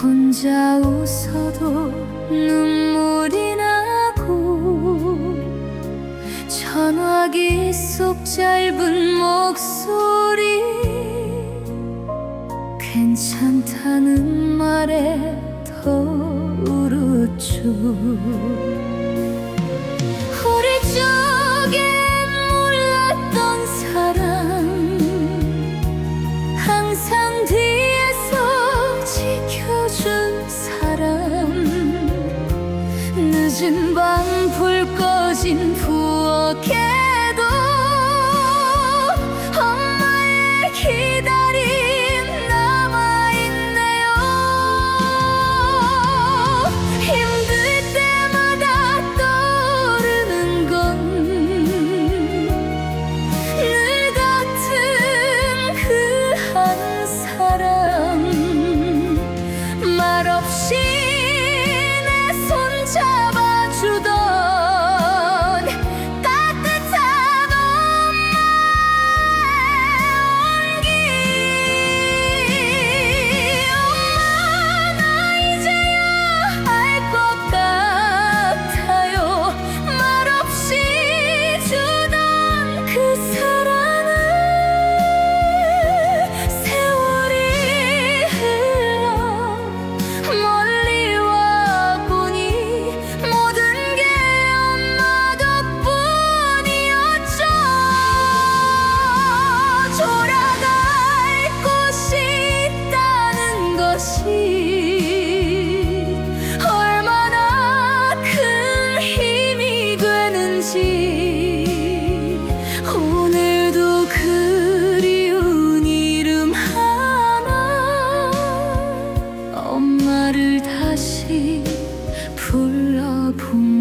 혼자 웃어도 눈물이 나고 전화기 속 짧은 목소리 괜찮다는 말에 더 울었죠. 늦은 밤 불 꺼진 부엌에 나를 다시 불러보면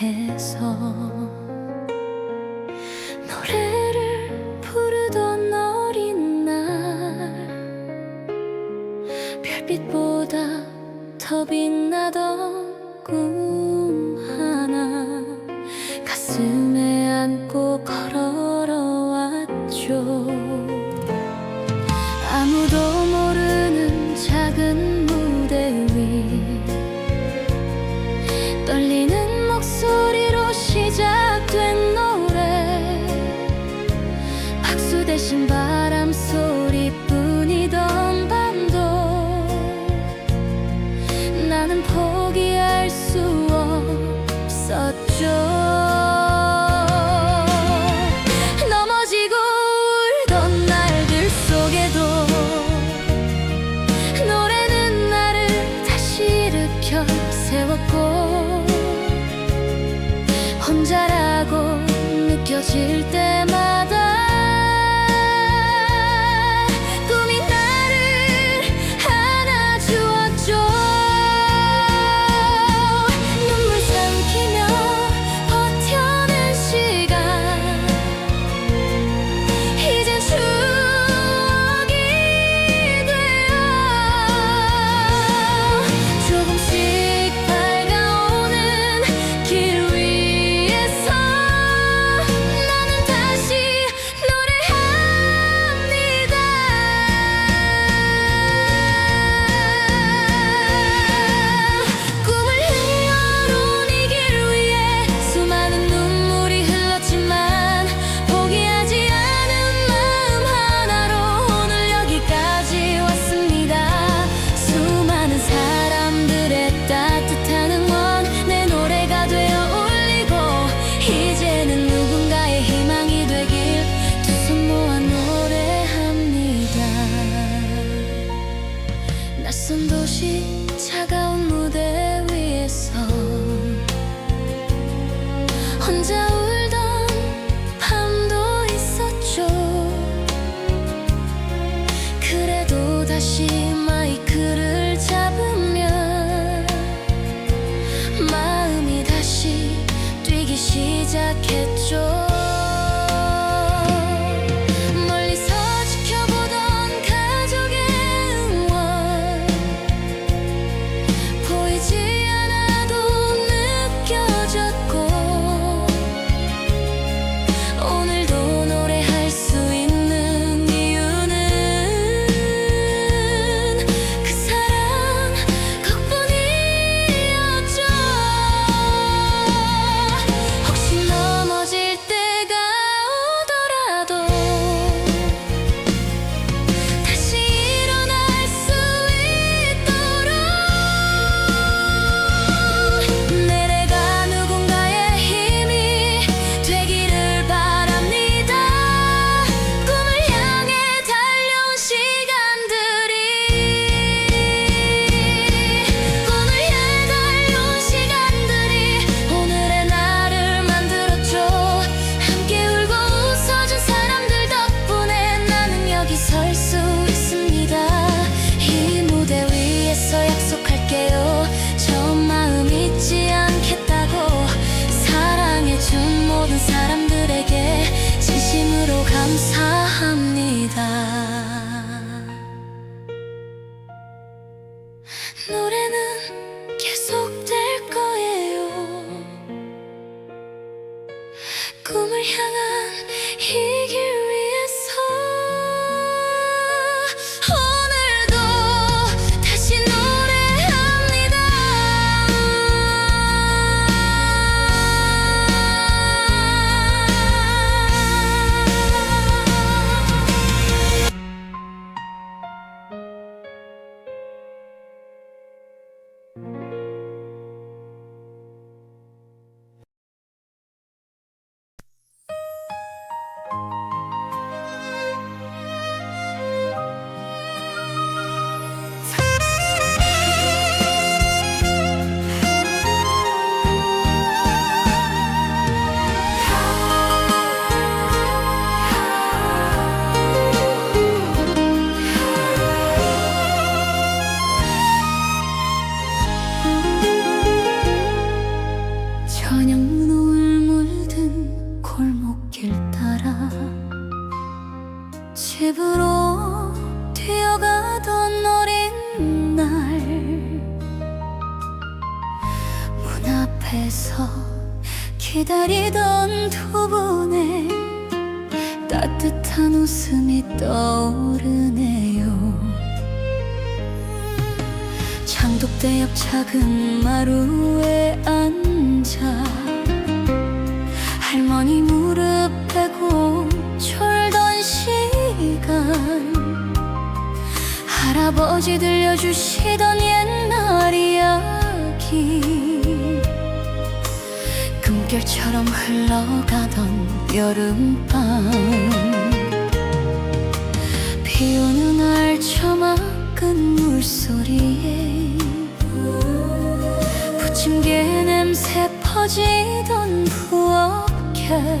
해서 노래를 부르던 어린 날 별빛보다 더 빛나던 느껴질 때 시작했죠 꿈을 향한 이 길. 집으로 뛰어가던 어린 날 문 앞에서 기다리던 두 분의 따뜻한 웃음이 떠오르네요. 장독대 옆 작은 마루에 앉아 할머니 무릎 베고 할아버지 들려주시던 옛날 이야기. 꿈결처럼 흘러가던 여름밤. 비 오는 날 저막은 물소리에 부침개 냄새 퍼지던 부엌에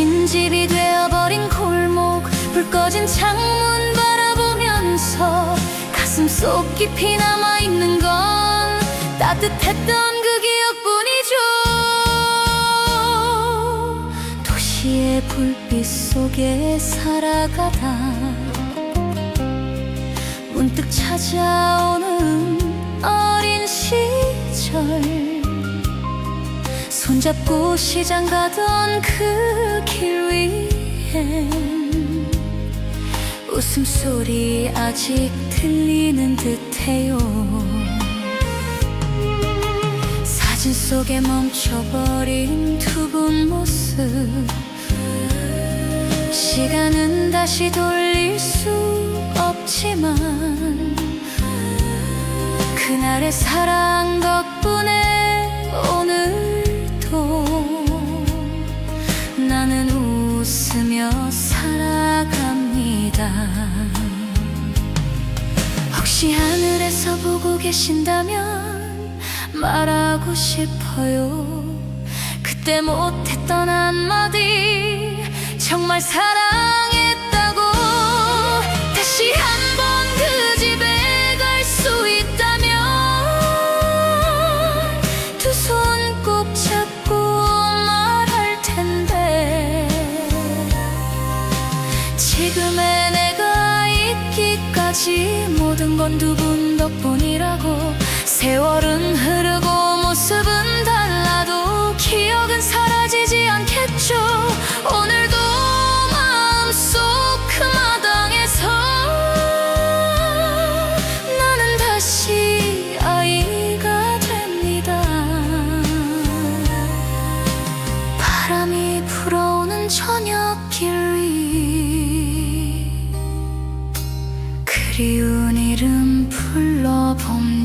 빈집이 되어버린 골목 불 꺼진 창문 바라보면서 가슴 속 깊이 남아있는 건 따뜻했던 그 기억뿐이죠. 도시의 불빛 속에 살아가다 문득 찾아오는 어린 시절 손잡고 시장 가던 그 길 위엔 웃음소리 아직 들리는 듯해요. 사진 속에 멈춰버린 두 분 모습. 시간은 다시 돌릴 수 없지만 그날의 사랑 덕분에 웃으며 살아갑니다. 혹시 하늘에서 보고 계신다면 말하고 싶어요. 그때 못했던 한마디 정말 사랑했다고 다시 한 지금의 내가 있기까지 모든 건 두 분 덕분이라고 세월은 흐르고 모습은 그리운 이름 불러봅니다.